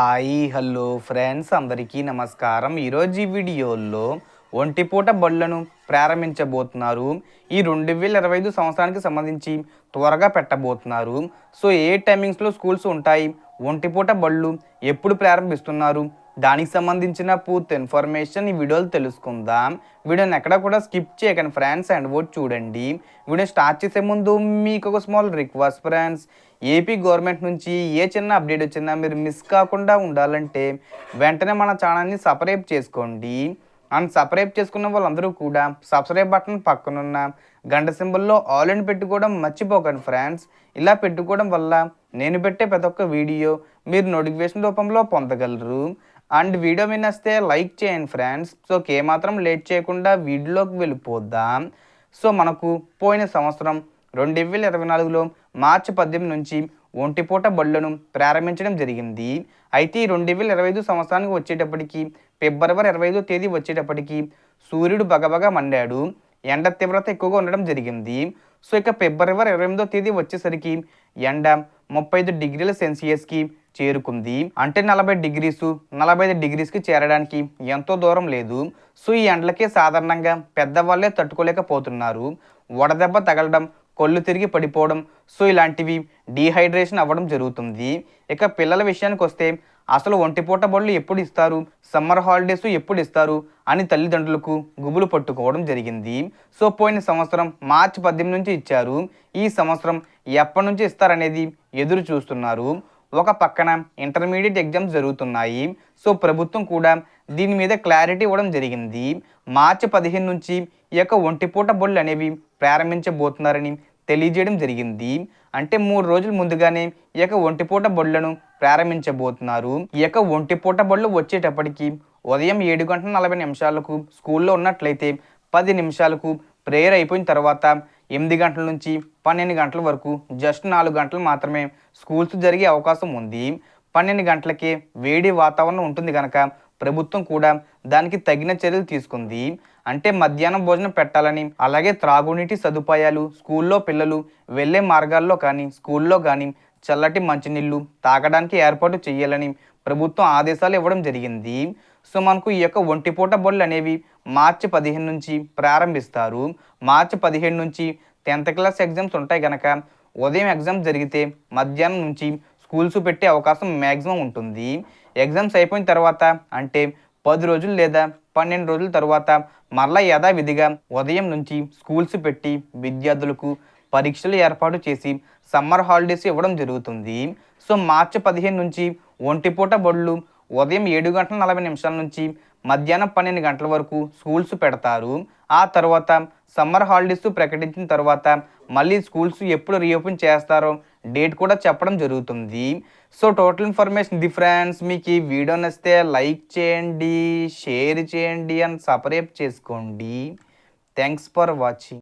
Hi hello friends అందరికీ నమస్కారం. ఈరోజు ఈ వీడియోలో ఒంటిపూట బళ్ళను ప్రారంభించబోతున్నారు. ఈ రెండు వేల ఇరవై ఐదు సంవత్సరానికి సంబంధించి త్వరగా పెట్టబోతున్నారు. సో ఏ టైమింగ్స్లో స్కూల్స్ ఉంటాయి? ఒంటిపూట బళ్ళు ఎప్పుడు ప్రారంభిస్తున్నారు? దానికి సంబంధించిన పూర్తి ఇన్ఫర్మేషన్ ఈ వీడియోలో తెలుసుకుందాం. వీడియోని ఎక్కడ కూడా స్కిప్ చేయకండి ఫ్రెండ్స్ అండ్ ఓట్ చూడండి. వీడియో స్టార్ట్ చేసే ముందు మీకు ఒక small request friends. AP government నుంచి ఏ చిన్న అప్డేట్ వచ్చినా మీరు మిస్ కాకుండా ఉండాలంటే వెంటనే మన ఛానల్ని సపరేట్ చేసుకోండి. అండ్ సబ్స్క్రైబ్ చేసుకున్న వాళ్ళందరూ కూడా సబ్స్క్రైబ్ బటన్ పక్కనున్న గంట సింబల్లో ఆల్ అండ్ పెట్టుకోవడం మర్చిపోకండి ఫ్రెండ్స్. ఇలా పెట్టుకోవడం వల్ల నేను పెట్టే ప్రతి ఒక్క వీడియో మీరు నోటిఫికేషన్ రూపంలో పొందగలరు. అండ్ వీడియో వినస్తే లైక్ చేయండి ఫ్రెండ్స్. సో ఏమాత్రం లేట్ చేయకుండా వీడియోలోకి వెళ్ళిపోద్దాం సో మనకు పోయిన సంవత్సరం రెండు వేల ఇరవై నాలుగులో మార్చి పద్దెనిమిది నుంచి ఒంటిపూట బళ్ళను ప్రారంభించడం జరిగింది. అయితే ఈ రెండు వేల ఇరవై ఐదు సంవత్సరానికి వచ్చేటప్పటికి ఫిబ్రవరి ఇరవై ఐదో తేదీ వచ్చేటప్పటికి సూర్యుడు బగబగా మండాడు. ఎండ తీవ్రత ఎక్కువగా ఉండడం జరిగింది. సో ఇక ఫిబ్రవరి ఇరవై ఎనిమిదో తేదీ వచ్చేసరికి ఎండ ముప్పై ఐదు డిగ్రీల సెల్సియస్కి చేరుకుంది. అంటే నలభై డిగ్రీస్ నలభై ఐదు డిగ్రీస్కి చేరడానికి ఎంతో దూరం లేదు. సో ఈ ఎండలకే సాధారణంగా పెద్దవాళ్ళే తట్టుకోలేకపోతున్నారు. వడదెబ్బ తగలడం కళ్ళు తిరిగి పడిపోవడం. సో ఇలాంటివి డీహైడ్రేషన్ అవ్వడం జరుగుతుంది. ఇక పిల్లల విషయానికి వస్తే అసలు ఒంటిపూట బళ్ళు ఎప్పుడు ఇస్తారు? సమ్మర్ హాలిడేస్ ఎప్పుడు ఇస్తారు? అని తల్లిదండ్రులకు గుబులు పట్టుకోవడం జరిగింది. సో పోయిన సంవత్సరం మార్చి పద్దెనిమిది నుంచి ఇచ్చారు. ఈ సంవత్సరం ఎప్పటి నుంచి ఇస్తారనేది ఎదురు చూస్తున్నారు. ఒక పక్కన ఇంటర్మీడియట్ ఎగ్జామ్స్ జరుగుతున్నాయి. సో ప్రభుత్వం కూడా దీని మీద క్లారిటీ ఇవ్వడం జరిగింది. మార్చి పదిహేను నుంచి ఈ యొక్క ఒంటిపూట బళ్ళు అనేవి ప్రారంభించబోతున్నారని తెలియజేయడం జరిగింది. అంటే మూడు రోజుల ముందుగానే ఈ యొక్క ఒంటిపూట బళ్ళను ప్రారంభించబోతున్నారు. ఈ యొక్క ఒంటిపూట బళ్ళు వచ్చేటప్పటికి ఉదయం ఏడు గంటల నలభై నిమిషాలకు స్కూల్లో ఉన్నట్లయితే పది నిమిషాలకు ప్రేయర్ అయిపోయిన తర్వాత ఎనిమిది గంటల నుంచి పన్నెండు గంటల వరకు జస్ట్ నాలుగు గంటలు మాత్రమే స్కూల్స్ జరిగే అవకాశం ఉంది. పన్నెండు గంటలకే వేడి వాతావరణం ఉంటుంది కనుక ప్రభుత్వం కూడా దానికి తగిన చర్యలు తీసుకుంది. అంటే మధ్యాహ్నం భోజనం పెట్టాలని అలాగే త్రాగునీటి సదుపాయాలు స్కూల్లో పిల్లలు వెళ్ళే మార్గాల్లో కానీ స్కూల్లో కానీ చల్లటి మంచినీళ్ళు తాగడానికి ఏర్పాటు చేయాలని ప్రభుత్వం ఆదేశాలు ఇవ్వడం జరిగింది. సో మనకు ఈ యొక్క ఒంటిపూట బళ్ళు అనేవి మార్చి పదిహేను నుంచి ప్రారంభిస్తారు. మార్చి పదిహేను నుంచి టెన్త్ క్లాస్ ఎగ్జామ్స్ ఉంటాయి కనుక ఉదయం ఎగ్జామ్ జరిగితే మధ్యాహ్నం నుంచి స్కూల్స్ పెట్టే అవకాశం మ్యాక్సిమం ఉంటుంది. ఎగ్జామ్స్ అయిపోయిన తర్వాత అంటే పది రోజులు లేదా పన్నెండు రోజుల తర్వాత మరలా యథావిధిగా ఉదయం నుంచి స్కూల్స్ పెట్టి విద్యార్థులకు పరీక్షలు ఏర్పాటు చేసి సమ్మర్ హాలిడేస్ ఇవ్వడం జరుగుతుంది. సో మార్చి పదిహేను నుంచి ఒంటిపూట బడులు ఉదయం ఏడు గంటల నలభై నిమిషాల నుంచి మధ్యాహ్నం పన్నెండు గంటల వరకు స్కూల్స్ పెడతారు. ఆ తర్వాత సమ్మర్ హాలిడేస్ ప్రకటించిన తర్వాత మళ్ళీ స్కూల్స్ ఎప్పుడు రీఓపెన్ చేస్తారో డేట్ కూడా చెప్పడం జరుగుతుంది. సో టోటల్ ఇన్ఫర్మేషన్ డిఫరెన్స్ మీకు ఈ వీడియో నచ్చితే లైక్ చేయండి షేర్ చేయండి అండ్ సపరేట్ చేసుకోండి. Thanks for watching.